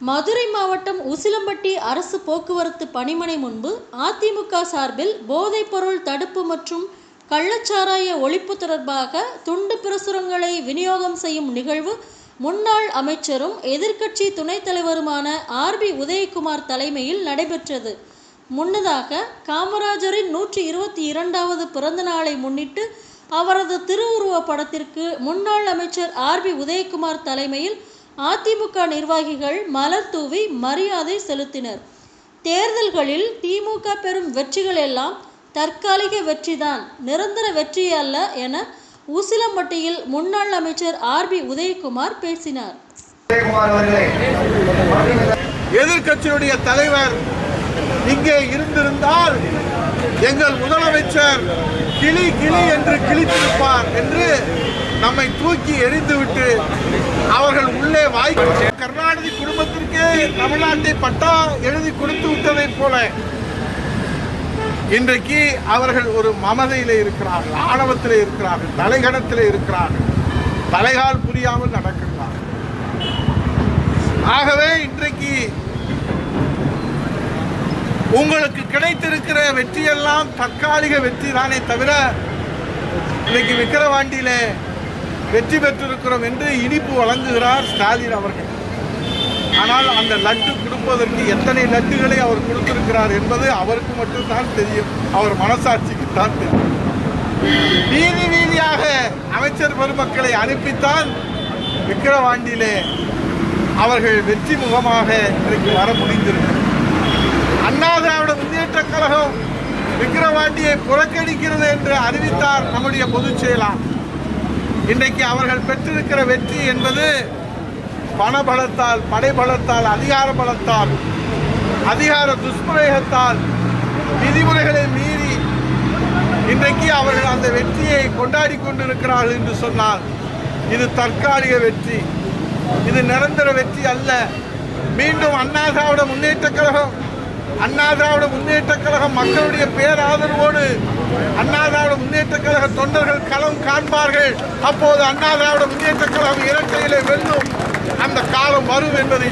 மதுரை மாவட்டம் உசிலம்பட்டி அரசு போக்குவரத்து பணிமனை முன்பு அதிமுக சார்பில் போதைப்பொருள் தடுப்பு மற்றும் கள்ளச்சாராய ஒழிப்பு தொடர்பாக துண்டு பிரசுரங்களை விநியோகம் செய்யும் நிகழ்வு முன்னாள் அமைச்சரும் எதிர்க்கட்சி துணைத் தலைவருமான ஆர்பி உதயகுமார் தலைமையில் நடைபெற்றது. முன்னதாக காமராஜரின் நூற்றி இருபத்தி இரண்டாவது பிறந்த நாளை முன்னிட்டு அவரது திருவுருவ படத்திற்கு முன்னாள் அமைச்சர் ஆர்பி உதயகுமார் தலைமையில் அதிமுக நிர்வாகிகள் மலர் தூவி மரியாதை செலுத்தினர். தேர்தல்களில் திமுக பெறும் வெற்றிகள் எல்லாம் தற்காலிக வெற்றிதான் நிரந்தர வெற்றி அல்ல என உசிலம்பட்டியில் முன்னாள் அமைச்சர் ஆர் பி உதயகுமார் பேசினார். எதிர்கட்சியுடைய எதிர்க்கட்சியுடைய தலைவர் இங்கே இருந்திருந்தால் எங்கள் முதலமைச்சர் கிளி கிளி என்று கிழித்திருப்பார் என்று நம்மை தூக்கி எரிந்துவிட்டு அவர்கள் உள்ளே வாய் கருணாநிதி குடும்பத்திற்கு தமிழ்நாட்டை பட்டா எழுதி கொடுத்து விட்டதைப் போல இன்றைக்கு அவர்கள் ஒரு மமதையிலே இருக்கிறார்கள் ஆணவத்தில் இருக்கிறார்கள் தலைகணத்தில் இருக்கிறார்கள் தலைகால் புரியாமல் நடக்கிறார்கள் ஆகவே இன்றைக்கு உங்களுக்கு கிடைத்திருக்கிற வெற்றியெல்லாம் தற்காலிக வெற்றி தானே தவிர இன்னைக்கு விக்கிரவாண்டியில வெற்றி பெற்றிருக்கிறோம் என்று இனிப்பு வழங்குகிறார் ஸ்டாலின் அவர்கள். ஆனால் அந்த லட்டு கொடுப்பதற்கு எத்தனை லட்டுகளை அவர் கொடுத்திருக்கிறார் என்பது அவருக்கு மட்டும்தான் தெரியும். அவர் மனசாட்சிக்கு தான் தெரியும். வீதி வீதியாக அமைச்சர் பெருமக்களை அனுப்பித்தான் விக்கிரவாண்டியிலே அவர்கள் வெற்றி முகமாக இன்றைக்கு வர முடிந்திருக்கிறது அண்ணா திராவிட முன்னேற்ற கழகம் விக்கிரவாண்டியை புறக்கணிக்கிறது என்று அறிவித்தார் நம்முடைய பொதுச் செயலாளர். இன்றைக்கு அவர்கள் பெற்றிருக்கிற வெற்றி என்பது பணபலத்தால் படைபலத்தால் அதிகார பலத்தால் அதிகார துஷ்பிரயோகத்தால் விதிமுறைகளை மீறி இன்றைக்கு அவர்கள் அந்த வெற்றியை கொண்டாடி கொண்டிருக்கிறார்கள் என்று சொன்னால் இது தற்காலிக வெற்றி. இது நிரந்தர வெற்றி அல்ல. மீண்டும் அண்ணா திராவிட முன்னேற்ற கழகம் அண்ணா திராவிட முன்னேற்ற கழகம் மக்களுடைய பேராதரவோடு அண்ணா திராவிட முன்னேற்ற கழக தொண்டர்கள் களம் காண்பார்கள். அப்போது அண்ணா திராவிட முன்னேற்ற கழகம் இரட்டையிலே வெல்லும் அந்த காலம் வரும் என்பதை